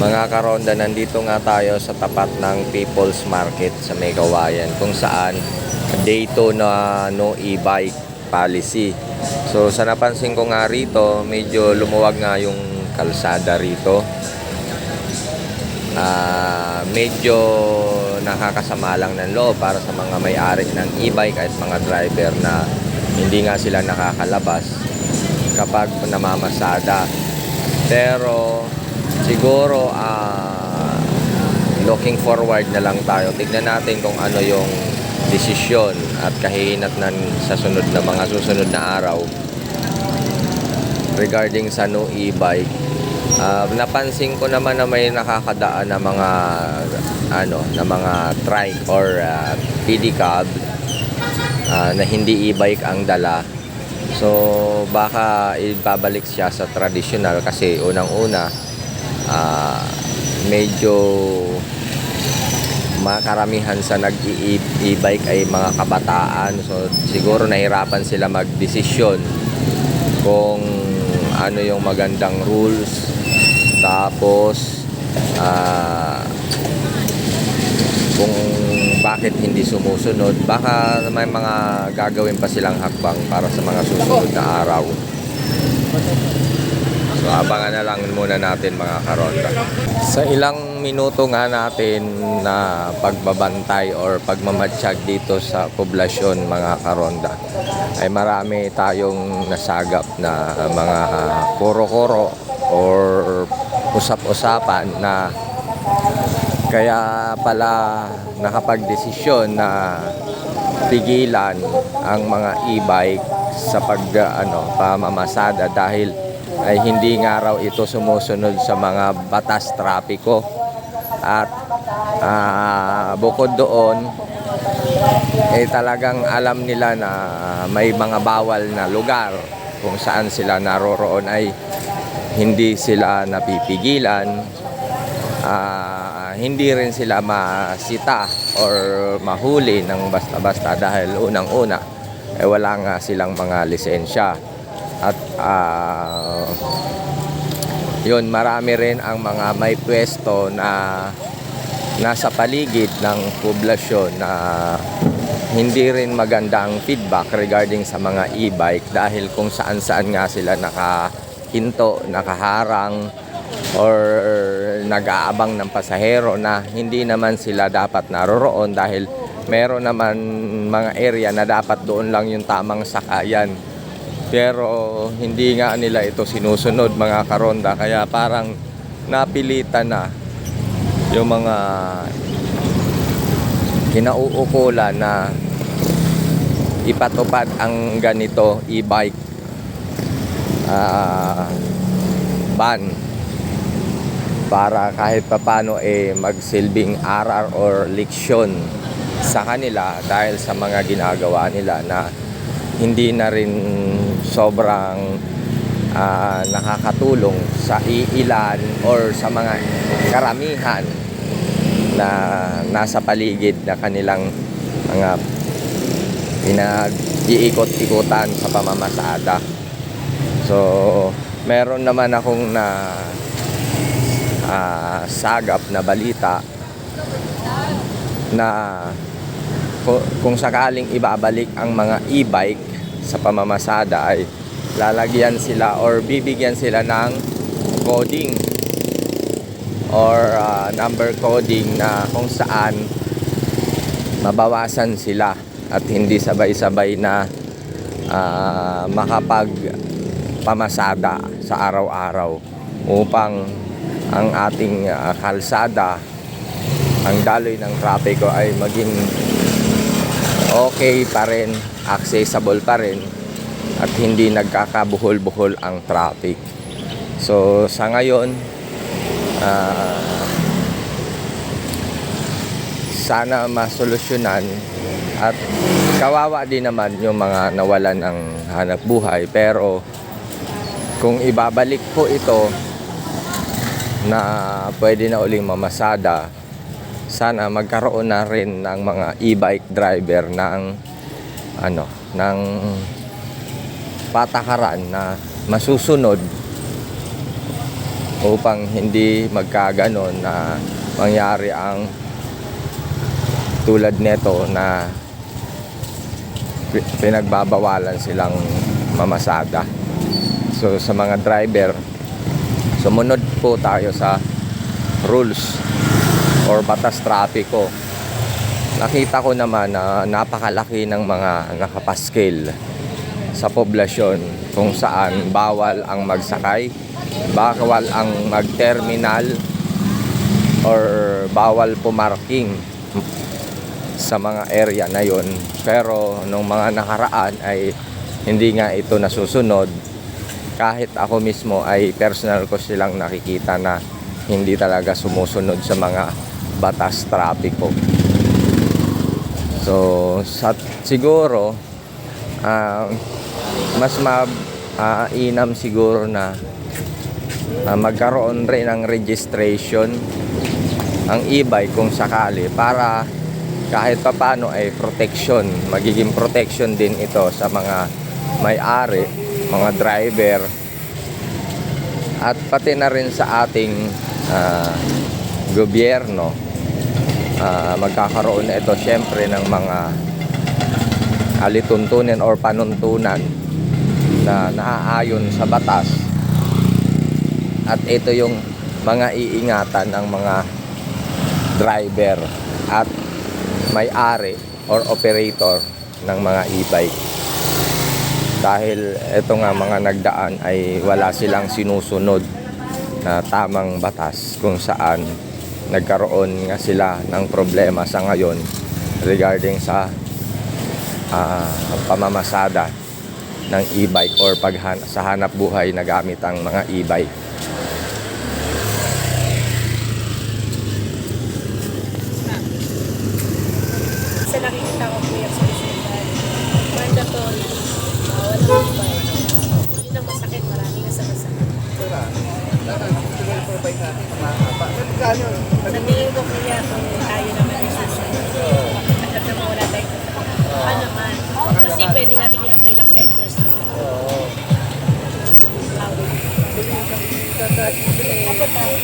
Mga karonda, nandito nga tayo sa tapat ng People's Market sa Megawayan kung saan day 2 na no e-bike policy. So sa napansin ko nga rito, medyo lumuwag nga yung kalsada rito. Ah, medyo nakakasama lang ng loob para sa mga may-ari ng e-bike at mga driver na hindi nga sila nakakalabas kapag namamasada. Pero siguro ah, looking forward na lang tayo. Tignan natin kung ano yung desisyon at kahihinatnan sa sunod na mga susunod na araw regarding sa no e-bike. Ah, napansin ko naman na may nakakadaan na mga ano, na mga trike or uh, pedicab ah, na hindi e-bike ang dala. So baka ibabalik siya sa traditional kasi unang-una ah, medyo makaramihan sa nag-e-bike ay mga kabataan. So siguro nahirapan sila magdesisyon kung ano yung magandang rules. Tapos ah, kung bakit hindi sumusunod. Baka may mga gagawin pa silang hakbang para sa mga susunod na araw abangan na lang muna natin mga karonda. Sa ilang minuto nga natin na pagbabantay or pagmamatsyag dito sa poblasyon mga karonda ay marami tayong nasagap na mga koro-koro or usap-usapan na kaya pala nakapagdesisyon na pigilan ang mga e-bike sa pag ano, pamamasada dahil ay hindi nga raw ito sumusunod sa mga batas trapiko. At ah, bukod doon eh talagang alam nila na may mga bawal na lugar kung saan sila naroroon ay hindi sila napipigilan. Ah, hindi rin sila masita or mahuli ng basta-basta dahil unang-una eh wala nga silang mga lisensya at ah, yun marami rin ang mga may pwesto na nasa paligid ng poblasyon na hindi rin magandang feedback regarding sa mga e-bike dahil kung saan saan nga sila nakahinto, nakaharang or nag-aabang ng pasahero na hindi naman sila dapat naroroon dahil meron naman mga area na dapat doon lang yung tamang sakayan pero hindi nga nila ito sinusunod mga karonda. Kaya parang napilitan na yung mga kinauukulan na ipatupad ang ganito e-bike ah, ban. Para kahit papano eh magsilbing aral or leksyon sa kanila dahil sa mga ginagawa nila na hindi na rin sobrang ah, nakakatulong sa iilan or sa mga karamihan na nasa paligid na kanilang mga pinag-iikot-ikutan sa pamamasada. So, meron naman akong na ah, sagap na balita na ku- kung sakaling ibabalik ang mga e-bike sa pamamasada ay lalagyan sila or bibigyan sila ng coding or ah, number coding na kung saan mabawasan sila at hindi sabay-sabay na ah, makapag pamasada sa araw-araw upang ang ating ah, kalsada ang daloy ng trapiko ay maging okay pa rin, accessible pa rin at hindi nagkakabuhol-buhol ang traffic. So sa ngayon, ah, sana masolusyonan at kawawa din naman yung mga nawalan ng hanap buhay pero kung ibabalik po ito na pwede na uling mamasada sana magkaroon na rin ng mga e-bike driver ng ano ng patakaran na masusunod upang hindi magkaganon na mangyari ang tulad neto na pi- pinagbabawalan silang mamasada. So sa mga driver, sumunod po tayo sa rules or batas trapiko. Nakita ko naman na napakalaki ng mga nakapaskil sa poblasyon kung saan bawal ang magsakay, bawal ang mag-terminal or bawal pumarking sa mga area na yon. Pero nung mga nakaraan ay hindi nga ito nasusunod. Kahit ako mismo ay personal ko silang nakikita na hindi talaga sumusunod sa mga batas trapiko. So, sa, siguro, ah, mas mainam siguro na ah, magkaroon rin ng registration ang e-bike kung sakali para kahit pa paano ay protection. Magiging protection din ito sa mga may-ari, mga driver, at pati na rin sa ating ah, gobyerno. Ah, magkakaroon ito syempre ng mga alituntunin or panuntunan na naaayon sa batas. At ito yung mga iingatan ng mga driver at may-ari or operator ng mga e-bike. Dahil ito nga mga nagdaan ay wala silang sinusunod na tamang batas kung saan nagkaroon nga sila ng problema sa ngayon regarding sa ah, pamamasada ng e-bike or paghan sa hanap buhay na gamit ang mga e-bike. Sa nakikita ko po yung solusyon mandatory, bawal ang ubay. Yun ang masakit, marami na sa masakit. Sa tingin ko kaya kung tayo naman yung susunod, at naman wala tayong ano naman. Kasi pwede natin i-apply ng vendors na. Ako tayo.